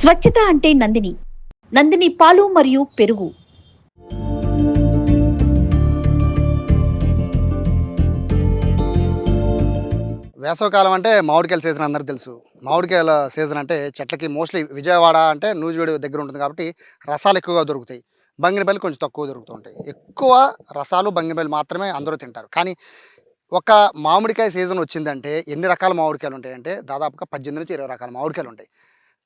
స్వచ్ఛత అంటే నందిని. నందిని పాలు మరియు పెరుగు. వేసవకాలం అంటే మామిడికాయల సీజన్ అందరికీ తెలుసు. మామిడికాయల సీజన్ అంటే చెట్లకి మోస్ట్లీ విజయవాడ అంటే నూజివీడు దగ్గర ఉంటుంది కాబట్టి రసాలు ఎక్కువగా దొరుకుతాయి. బంగినపల్లి కొంచెం తక్కువ దొరుకుతుంటాయి. ఎక్కువ రసాలు బంగినపల్లి మాత్రమే అందరూ తింటారు. కానీ ఒక మామిడికాయ సీజన్ వచ్చిందంటే ఎన్ని రకాల మామిడికాయలు ఉంటాయంటే దాదాపుగా పద్దెనిమిది నుంచి ఇరవై రకాల మామిడికాయలు ఉంటాయి.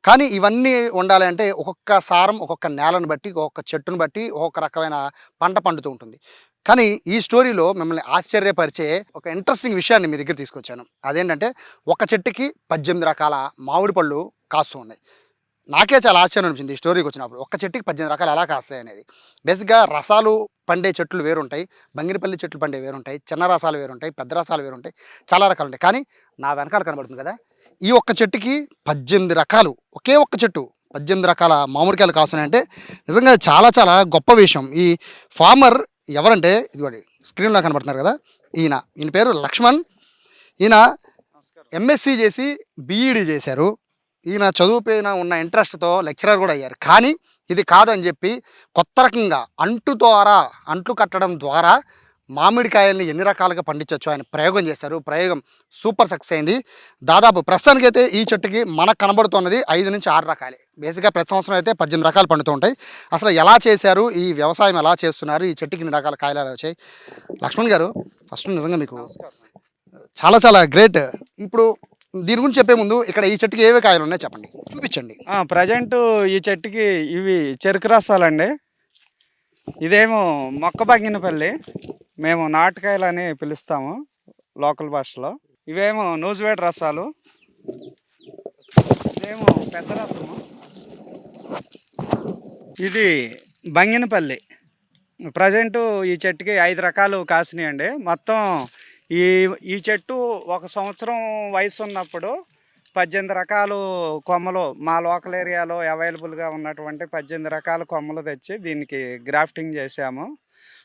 కానీ ఇవన్నీ ఉండాలి అంటే ఒక్కొక్క సారం ఒక్కొక్క నేలను బట్టి ఒక్కొక్క చెట్టును బట్టి ఒక్కొక్క రకమైన పంట పండుతూ ఉంటుంది. కానీ ఈ స్టోరీలో మిమ్మల్ని ఆశ్చర్యపరిచే ఒక ఇంట్రెస్టింగ్ విషయాన్ని మీ దగ్గర తీసుకొచ్చాను. అదేంటంటే ఒక చెట్టుకి పద్దెనిమిది రకాల మామిడి పళ్ళు కాస్తూ ఉన్నాయి. నాకే చాలా ఆశ్చర్యం అనిపించింది ఈ స్టోరీకి వచ్చినప్పుడు. ఒక్క చెట్టుకి పద్దెనిమిది రకాలు ఎలా కాస్తాయి అనేది. బేసిక్గా రసాలు పండే చెట్లు వేరుంటాయి బంగిరిపల్లి చెట్లు పండే వేరుంటాయి చిన్న రసాలు వేరుంటాయి పెద్ద రసాలు వేరుంటాయి చాలా రకాలు ఉంటాయి. కానీ నా వెనకాల కనబడుతుంది కదా ఈ ఒక్క చెట్టుకి పద్దెనిమిది రకాలు ఒకే ఒక్క చెట్టు పద్దెనిమిది రకాల మామిడికాయలు కాస్తున్నాయంటే నిజంగా చాలా చాలా గొప్ప విషయం. ఈ ఫార్మర్ ఎవరంటే ఇదిగోండి స్క్రీన్లో కనబడుతున్నారు కదా ఈయన. ఈయన పేరు లక్ష్మణ్. ఈయన ఎంఎస్సి చేసి బీఈడి చేశారు. ఈయన చదువు పైన ఉన్న ఇంట్రెస్ట్తో లెక్చరర్ కూడా అయ్యారు. కానీ ఇది కాదని చెప్పి కొత్త రకంగా అంటు ద్వారా అంట్లు కట్టడం ద్వారా మామిడికాయల్ని ఎన్ని రకాలుగా పండించవచ్చు ఆయన ప్రయోగం చేశారు. ప్రయోగం సూపర్ సక్సెస్ అయింది. దాదాపు ప్రస్తుతానికి అయితే ఈ చెట్టుకి మనకు కనబడుతున్నది ఐదు నుంచి ఆరు రకాలే. బేసిక్గా ప్రతి సంవత్సరం అయితే పద్దెనిమిది రకాలు పండుతూ ఉంటాయి. అసలు ఎలా చేశారు? ఈ వ్యవసాయం ఎలా చేస్తున్నారు? ఈ చెట్టుకి ఇన్ని రకాల కాయలు వచ్చాయి. లక్ష్మణ్ గారు ఫస్ట్ నిజంగా మీకు చాలా చాలా గ్రేట్. ఇప్పుడు దీని గురించి చెప్పే ముందు ఇక్కడ ఈ చెట్టుకి ఏవే కాయలు ఉన్నాయో చెప్పండి. చూపించండి. ప్రజెంట్ ఈ చెట్టుకి ఇవి చెరుకు రసాలండి. ఇదేమో మొక్క బగ్గినపల్లి. మేము నాటకాయలు అని పిలుస్తాము లోకల్ భాషలో. ఇవేమో నూజివేడ్ రసాలు. ఇదేమో పెద్ద రసము. ఇది బంగినపల్లి. ప్రజెంట్ ఈ చెట్టుకి ఐదు రకాలు కాసినాయండి. మొత్తం ఈ ఈ చెట్టు ఒక సంవత్సరం వయసు ఉన్నప్పుడు పద్దెనిమిది రకాలు కొమ్మలు మా లోకల్ ఏరియాలో అవైలబుల్గా ఉన్నటువంటి పద్దెనిమిది రకాల కొమ్మలు తెచ్చి దీనికి గ్రాఫ్టింగ్ చేసాము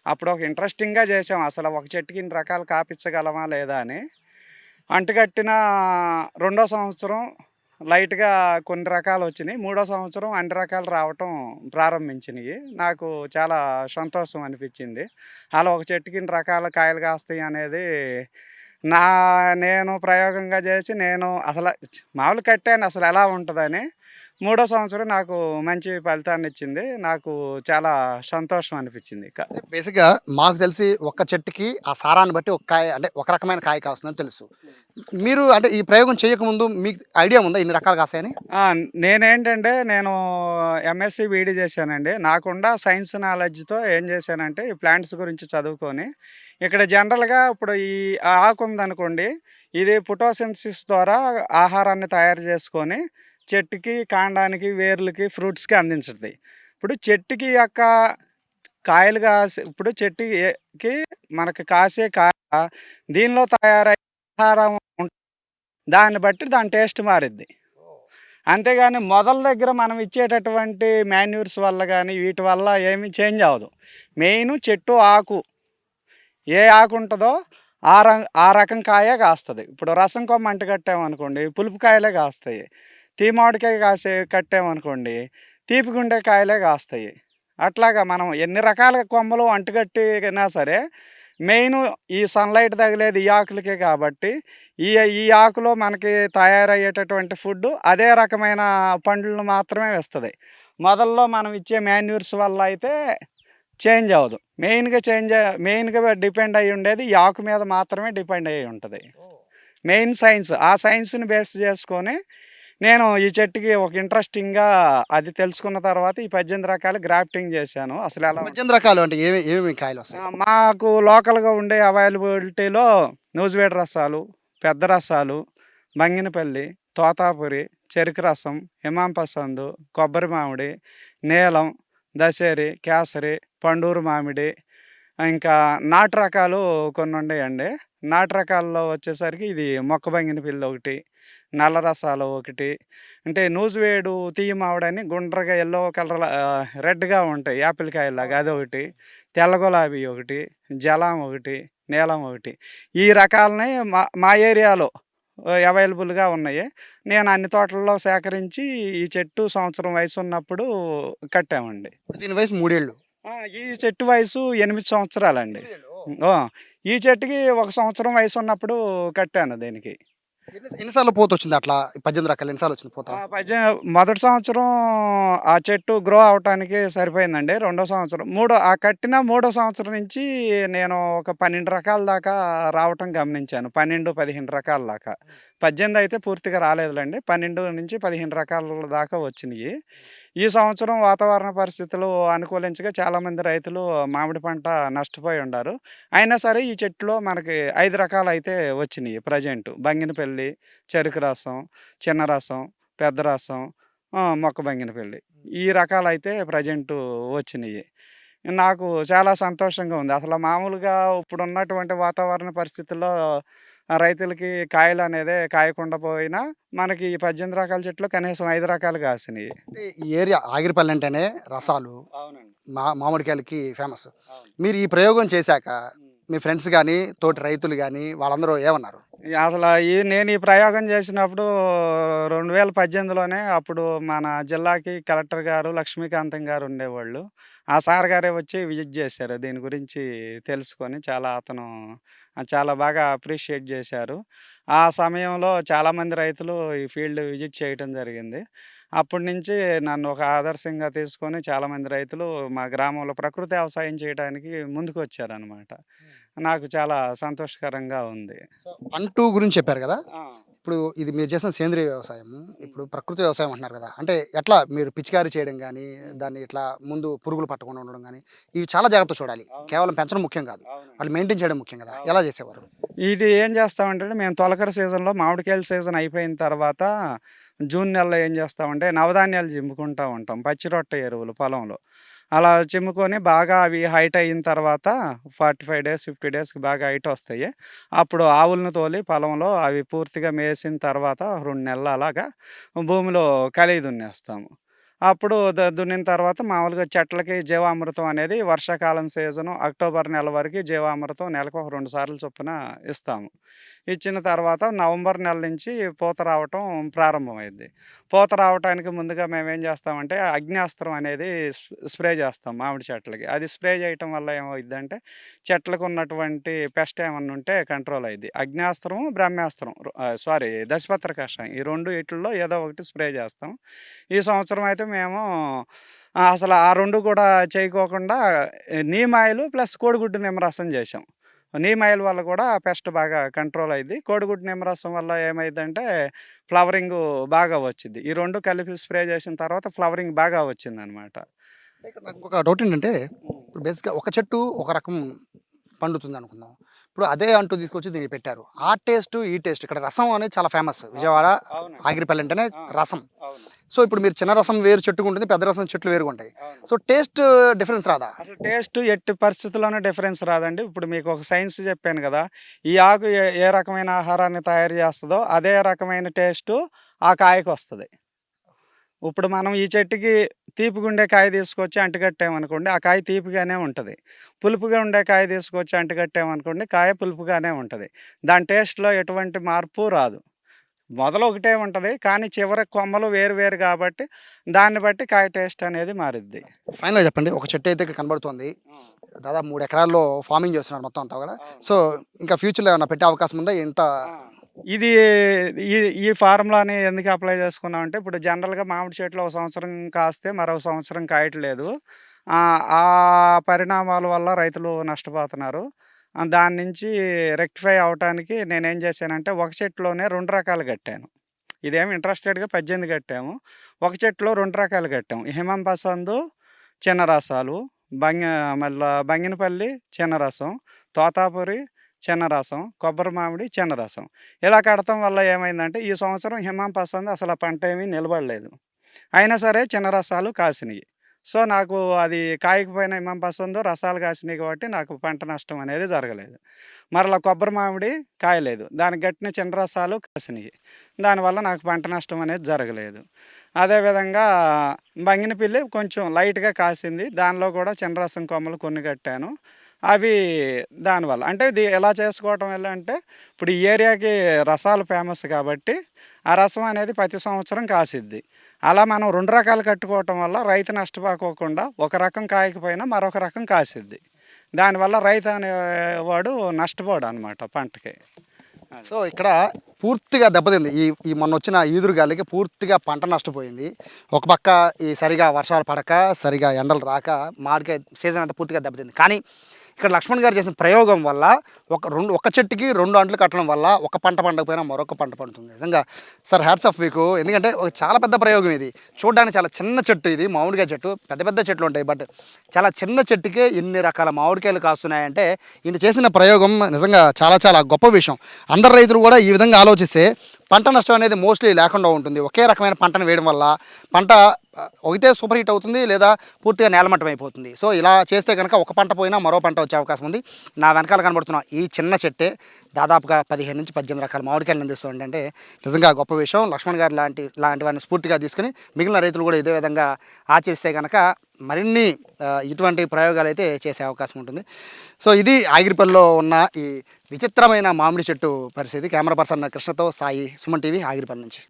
అప్పుడు ఒక ఇంట్రెస్టింగ్గా చేసాం అసలు ఒక చెట్టుకి ఇన్ని రకాలు కాపించగలమా లేదా అని. అంటుకట్టిన రెండో సంవత్సరం లైట్గా కొన్ని రకాలు వచ్చినాయి. మూడో సంవత్సరం అన్ని రకాలు రావటం ప్రారంభించినాయి. నాకు చాలా సంతోషం అనిపించింది. అలా ఒక చెట్టుకి ఇన్ని రకాల కాయలు కాస్తాయి అనేది నా నేను ప్రయోగంగా చేసి నేను అసలు మామూలు కట్టాను అసలు ఎలా ఉంటుందని. మూడో సంవత్సరం నాకు మంచి ఫలితాన్ని ఇచ్చింది. నాకు చాలా సంతోషం అనిపించింది. బేసిక్గా మాకు తెలిసి ఒక్క చెట్టుకి ఆ సారాన్ని బట్టి ఒక కాయ అంటే ఒక రకమైన కాయ కాస్తుందని తెలుసు. మీరు అంటే ఈ ప్రయోగం చేయకముందు మీకు ఐడియా ఉందా ఇన్ని రకాలు కాస్తాయని నేనేంటంటే నేను ఎంఎస్సి బీడీ చేశానండి. నాకుండా సైన్స్ నాలెడ్జ్తో ఏం చేశానంటే ఈ ప్లాంట్స్ గురించి చదువుకొని ఇక్కడ జనరల్గా ఇప్పుడు ఈ ఆకు ఉందనుకోండి ఇది ఫోటోసిన్సిస్ ద్వారా ఆహారాన్ని తయారు చేసుకొని చెట్టుకి కాండానికి వేర్లకి ఫ్రూట్స్కి అందించుతుంది ఇప్పుడు చెట్టుకి యొక్క కాయలు కాసే ఇప్పుడు చెట్టుకి మనకి కాసే కాయ దీనిలో తయారయ్యే ఆహారం దాన్ని బట్టి దాని టేస్ట్ మారిద్ది. అంతేగాని మొదల దగ్గర మనం ఇచ్చేటటువంటి మాన్యూర్స్ వల్ల కానీ వీటి వల్ల ఏమీ చేంజ్ అవ్వదు. మెయిన్ చెట్టు ఆకు. ఏ ఆకు ఉంటుందో ఆ రం ఆ రకం కాయే కాస్తుంది. ఇప్పుడు రసం కొమ్మ అంటగట్టామనుకోండి పులుపు కాయలే కాస్తాయి. తీమాడికాయ కాసే కట్టామనుకోండి తీపిగుండే కాయలే కాస్తాయి. అట్లాగా మనం ఎన్ని రకాల కొమ్మలు అంటుకట్టినా సరే మెయిన్ ఈ సన్లైట్ తగిలేది ఈ ఆకులకే కాబట్టి ఈ ఈ ఆకులో మనకి తయారయ్యేటటువంటి ఫుడ్ అదే రకమైన పండ్లను మాత్రమే ఇస్తుంది మొదల్లో మనం ఇచ్చే మాన్యూర్స్ వల్ల అయితే చేంజ్ అవ్వదు. మెయిన్గా చేంజ్ మెయిన్గా డిపెండ్ అయ్యి ఉండేది ఈ ఆకు మీద మాత్రమే డిపెండ్ అయ్యి ఉంటుంది. మెయిన్ సైన్స్ ఆ సైన్స్ని బేస్ చేసుకొని నేను ఈ చెట్టుకి ఒక ఇంట్రెస్టింగ్గా అది తెలుసుకున్న తర్వాత ఈ పద్దెనిమిది రకాలు గ్రాఫ్టింగ్ చేశాను. అసలు ఎలా పద్దెనిమిది రకాలు అంటే ఏమి ఏమేమి కాయలు మాకు లోకల్గా ఉండే అవైలబిలిటీలో నూజివేడ్ రసాలు పెద్ద రసాలు బంగినపల్లి తోతాపురి చెరుకు రసం హిమాం పసందు కొబ్బరి మామిడి నీలం దశేరి కేసరి పండూరు మామిడి ఇంకా నాటు రకాలు కొన్ని ఉన్నాయండి. నాటు రకాల్లో వచ్చేసరికి ఇది మొక్క బంగిన పిల్లి ఒకటి నల్ల రసాలు ఒకటి. అంటే నూజివేడు తీయ మామిడని గుండ్రగా ఎల్లో కలర్ రెడ్గా ఉంటాయి. యాపిల్ కాయలాగా అది ఒకటి తెల్ల గులాబీ ఒకటి. జలం ఒకటి. నీలం ఒకటి. ఈ రకాలని మా మా ఏరియాలో అవైలబుల్గా ఉన్నాయి. నేను అన్ని తోటల్లో సేకరించి ఈ చెట్టు సంవత్సరం వయసు ఉన్నప్పుడు కట్టామండి. దీని వయసు మూడేళ్ళు. ఈ చెట్టు వయసు ఎనిమిది సంవత్సరాలండి. ఈ చెట్టుకి ఒక సంవత్సరం వయసు ఉన్నప్పుడు కట్టాను దీనికి. ఎన్ని- ఎన్నిసార్లు పోత వచ్చింది అట్లా? పద్దెనిమిది రకాలు ఎన్నిసార్లు వచ్చింది పోత? ఆ పద్దె మొదటి సంవత్సరం ఆ చెట్టు గ్రో అవటానికి సరిపోయిందండి. రెండో సంవత్సరం మూడో ఆ కట్టిన మూడో సంవత్సరం నుంచి నేను ఒక పన్నెండు రకాల దాకా రావటం గమనించాను. పన్నెండు పదిహేను రకాల దాకా. పద్దెనిమిది అయితే పూర్తిగా రాలేదులేండి. పన్నెండు నుంచి పదిహేను రకాల దాకా వచ్చినాయి. ఈ సంవత్సరం వాతావరణ పరిస్థితులు అనుకూలించగా చాలామంది రైతులు మామిడి పంట నష్టపోయి ఉన్నారు అయినా సరే ఈ చెట్టులో మనకి ఐదు రకాలు అయితే వచ్చినాయి ప్రజెంట్. బంగినపల్లి చెరుకు రసం చిన్న రసం పెద్ద రసం మొక్క బంగినపల్లి. ఈ రకాలు అయితే ప్రజెంట్ వచ్చినాయి. నాకు చాలా సంతోషంగా ఉంది. అసలు మామూలుగా ఇప్పుడు ఉన్నటువంటి వాతావరణ పరిస్థితుల్లో రైతులకి కాయలు అనేది కాయకుండా పోయినా మనకి ఈ పద్దెనిమిది రకాల చెట్లు కనీసం ఐదు రకాలు కాసినాయి. ఈ ఏరియా ఆగిరిపల్లి అంటేనే రసాలు అవునండి. మా మామిడికాయలకి ఫేమస్. మీరు ఈ ప్రయోగం చేశాక మీ ఫ్రెండ్స్ కానీ తోటి రైతులు కానీ వాళ్ళందరూ ఏమన్నారు? అసలు ఈ నేను ఈ ప్రయోగం చేసినప్పుడు రెండు వేల పద్దెనిమిదిలోనే అప్పుడు మన జిల్లాకి కలెక్టర్ గారు లక్ష్మీకాంతం గారు ఉండేవాళ్ళు. ఆ సార్ గారే వచ్చి విజిట్ చేశారు. దీని గురించి తెలుసుకొని చాలా అతను చాలా బాగా అప్రిషియేట్ చేశారు. ఆ సమయంలో చాలామంది రైతులు ఈ ఫీల్డ్ విజిట్ చేయటం జరిగింది. అప్పటి నుంచి నన్ను ఒక ఆదర్శంగా తీసుకొని చాలామంది రైతులు మా గ్రామంలో ప్రకృతి వ్యవసాయం చేయడానికి ముందుకు వచ్చారనమాట నాకు చాలా సంతోషకరంగా ఉంది. వన్ టూ గురించి చెప్పారు కదా? ఇప్పుడు ఇది మీరు చేసిన సేంద్రియ వ్యవసాయం ఇప్పుడు ప్రకృతి వ్యవసాయం అంటున్నారు కదా అంటే ఎట్లా మీరు పిచికారీ చేయడం కానీ దాన్ని ఇట్లా ముందు పురుగులు పట్టకుండా ఉండడం కానీ ఇవి చాలా జాగ్రత్త చూడాలి. కేవలం పెంచడం ముఖ్యం కాదు. వాళ్ళు మెయింటైన్ చేయడం ముఖ్యం కదా. ఎలా చేసేవారు? ఇది ఏం చేస్తామంటే మేము తొలకర సీజన్లో మామిడికాయల సీజన్ అయిపోయిన తర్వాత జూన్ నెలలో ఏం చేస్తామంటే నవధాన్యాలు జిమ్ముకుంటూ ఉంటాం. పచ్చి రొట్టె ఎరువులు పొలంలో. అలా చిమ్ముకొని బాగా అవి హైట్ అయిన తర్వాత ఫార్టీ ఫైవ్ డేస్ ఫిఫ్టీ డేస్కి బాగా హైట్ వస్తాయి. అప్పుడు ఆవులను తోలి పొలంలో అవి పూర్తిగా మేసిన తర్వాత రెండు నెలలు అలాగా భూమిలో కలిగి దున్నేస్తాము. అప్పుడు దున్నిన తర్వాత మామూలుగా చెట్లకి జీవామృతం అనేది వర్షాకాలం సీజను అక్టోబర్ నెల వరకు జీవామృతం నెలకు ఒక రెండు సార్లు చొప్పున ఇస్తాము. ఇచ్చిన తర్వాత నవంబర్ నెల నుంచి పూత రావటం ప్రారంభమైంది. పూత రావటానికి ముందుగా మేము ఏం చేస్తామంటే అగ్నియాస్త్రం అనేది స్ప్రే చేస్తాం మామిడి చెట్లకి. అది స్ప్రే చేయటం వల్ల ఏమవుద్దంటే చెట్లకు ఉన్నటువంటి పెస్ట్ ఏమన్నా ఉంటే కంట్రోల్ అయ్యింది అగ్నియాస్త్రం బ్రహ్మాస్త్రం సారీ దశపత్ర కషాయం ఈ రెండు వీటిల్లో ఏదో ఒకటి స్ప్రే చేస్తాం. ఈ సంవత్సరం అయితే మేము అసలు ఆ రెండు కూడా చేయకోకుండా ఏ, నీమ్ ఆయిల్ ప్లస్ కోడిగుడ్డు నిమ్మరసం చేసాం నీమ్ ఆయిల్ వల్ల కూడా పెస్ట్ బాగా కంట్రోల్ అయింది కోడిగుడ్డు నిమ్మరసం వల్ల ఏమైందంటే ఫ్లవరింగ్ బాగా వచ్చింది ఈ రెండు కలిపి స్ప్రే చేసిన తర్వాత ఫ్లవరింగ్ బాగా వచ్చింది అనమాట నాకు ఒక డౌట్ ఏంటంటే ఇప్పుడు బేసిక్గా ఒక చెట్టు ఒక రకం పండుతుంది అనుకుందాం ఇప్పుడు అదే అంటూ తీసుకొచ్చి దీన్ని పెట్టారు. ఆ టేస్ట్ ఈ టేస్ట్ ఇక్కడ రసం అనేది చాలా ఫేమస్. విజయవాడ ఆగిరిపల్లి అంటేనే రసం. సో ఇప్పుడు మీరు చిన్న రసం వేరు చెట్టుకు ఉంటుంది పెద్ద రసం చెట్లు వేరుగా ఉంటాయి. సో టేస్ట్ డిఫరెన్స్ రాదా? అసలు టేస్ట్ ఎట్టి పరిస్థితుల్లోనూ డిఫరెన్స్ రాదండి. ఇప్పుడు మీకు ఒక సైన్స్ చెప్పాను కదా ఈ ఆకు ఏ ఏ రకమైన ఆహారాన్ని తయారు చేస్తుందో అదే రకమైన టేస్ట్ ఆ కాయకు వస్తుంది. ఇప్పుడు మనం ఈ చెట్టుకి తీపిగా ఉండే కాయ తీసుకొచ్చి అంటుకట్టామనుకోండి ఆ కాయ తీపిగానే ఉంటుంది. పులుపుగా ఉండే కాయ తీసుకొచ్చి అంటుకట్టామనుకోండి కాయ పులుపుగానే ఉంటుంది. దాని టేస్ట్లో ఎటువంటి మార్పు రాదు. మొదలు ఒకటే ఉంటుంది. కానీ చివరి కొమ్మలు వేరు వేరు కాబట్టి దాన్ని బట్టి కాయ టేస్ట్ అనేది మారుద్ది. ఫైనల్గా చెప్పండి. ఒక చెట్టు అయితే కనబడుతుంది. దాదాపు మూడు ఎకరాల్లో ఫార్మింగ్ చేస్తున్నారు మొత్తం అంతా కూడా. సో ఇంకా ఫ్యూచర్లో ఏమైనా పెట్టే అవకాశం ఉందా? ఎంత ఇది ఈ ఈ ఫార్ములాని ఎందుకు అప్లై చేసుకున్నాం అంటే ఇప్పుడు జనరల్గా మామిడి చెట్లు ఒక సంవత్సరం కాస్తే మరో సంవత్సరం కాయట్లేదు. ఆ ఆ పరిణామాల వల్ల రైతులు నష్టపోతున్నారు. దాని నుంచి రెక్టిఫై అవటానికి నేనేం చేశానంటే ఒక చెట్టులోనే రెండు రకాలు కట్టాను. ఇదేమి ఇంట్రెస్టెడ్గా పద్దెనిమిది కట్టాము. ఒక చెట్టులో రెండు రకాలు కట్టాము హిమం పసందు చిన్న రసాలు బంగ మళ్ళా బంగినపల్లి చిన్న రసం తోతాపురి చిన్న రసం కొబ్బరి మామిడి చిన్న రసం ఇలా కడటం వల్ల ఏమైందంటే ఈ సంవత్సరం హిమం పసందు అసలు పంట ఏమీ నిలబడలేదు. అయినా సరే చిన్న రసాలు కాసినాయి. సో నాకు అది కాయకపోయిన హిమం పసందు రసాలు కాసినాయి కాబట్టి నాకు పంట నష్టం అనేది జరగలేదు. మరలా కొబ్బరి మామిడి కాయలేదు. దానికి గట్టిన చిన్న రసాలు కాసినాయి. దానివల్ల నాకు పంట నష్టం అనేది జరగలేదు. అదేవిధంగా బంగినపిల్లి కొంచెం లైట్గా కాసింది. దానిలో కూడా చిన్న రసం కొమ్మలు కొన్ని కట్టాను. అవి దానివల్ల అంటే ఇది ఎలా చేసుకోవటం వల్ల అంటే ఇప్పుడు ఈ ఏరియాకి రసాలు ఫేమస్ కాబట్టి ఆ రసం అనేది ప్రతి సంవత్సరం కాసిద్ది. అలా మనం రెండు రకాలు కట్టుకోవటం వల్ల రైతు నష్టపోకోకుండా ఒక రకం కాయకపోయినా మరొక రకం కాసిద్ది. దానివల్ల రైతు అనేవాడు నష్టపోడు అనమాట పంటకి. సో ఇక్కడ పూర్తిగా దెబ్బతింది. ఈ ఈ మొన్న వచ్చిన ఈదురు గాలికి పూర్తిగా పంట నష్టపోయింది. ఒక పక్క ఈ సరిగా వర్షాలు పడక సరిగా ఎండలు రాక మామిడికాయ సీజన్ అంతా పూర్తిగా దెబ్బతింది. కానీ ఇక్కడ లక్ష్మణ్ గారు చేసిన ప్రయోగం వల్ల ఒక రెండు ఒక చెట్టుకి రెండు అంట్లు కట్టడం వల్ల ఒక పంట పండకపోయినా మరొక పంట పండుతుంది. నిజంగా సార్ హ్యాట్స్ ఆఫ్ మీకు. ఎందుకంటే ఒక చాలా పెద్ద ప్రయోగం ఇది. చూడడానికి చాలా చిన్న చెట్టు ఇది మామిడికాయ చెట్టు. పెద్ద పెద్ద చెట్లు ఉంటాయి బట్ చాలా చిన్న చెట్టుకే ఇన్ని రకాల మామిడికాయలు కాస్తున్నాయంటే ఈయన చేసిన ప్రయోగం నిజంగా చాలా చాలా గొప్ప విషయం. అందరు రైతులు కూడా ఈ విధంగా ఆలోచిస్తే పంట నష్టం అనేది మోస్ట్లీ లేకుండా ఉంటుంది. ఒకే రకమైన పంటను వేయడం వల్ల పంట ఒకటే సూపర్ హిట్ అవుతుంది లేదా పూర్తిగా నేలమట్టం అయిపోతుంది సో ఇలా చేస్తే కనుక ఒక పంట పోయినా మరో పంట వచ్చే అవకాశం ఉంది. నా వెనకాల కనబడుతున్న ఈ చిన్న చెట్టే దాదాపుగా పదిహేను నుంచి పద్దెనిమిది రకాల మామిడికాయలు అందిస్తుంది అంటే నిజంగా గొప్ప విషయం. లక్ష్మణ్ గారు లాంటి లాంటి వారిని స్ఫూర్తిగా తీసుకుని మిగిలిన రైతులు కూడా ఇదే విధంగా ఆచరిస్తే కనుక మరిన్ని ఇటువంటి ప్రయోగాలు అయితే చేసే అవకాశం ఉంటుంది. సో ఇది ఆగిరిపల్లిలో ఉన్న ఈ విచిత్రమైన మామిడి చెట్టు పరిస్థితి. కెమెరా పర్సన్ కృష్ణతో సాయి సుమన్ టీవీ ఆగిరిపల్లి నుంచి.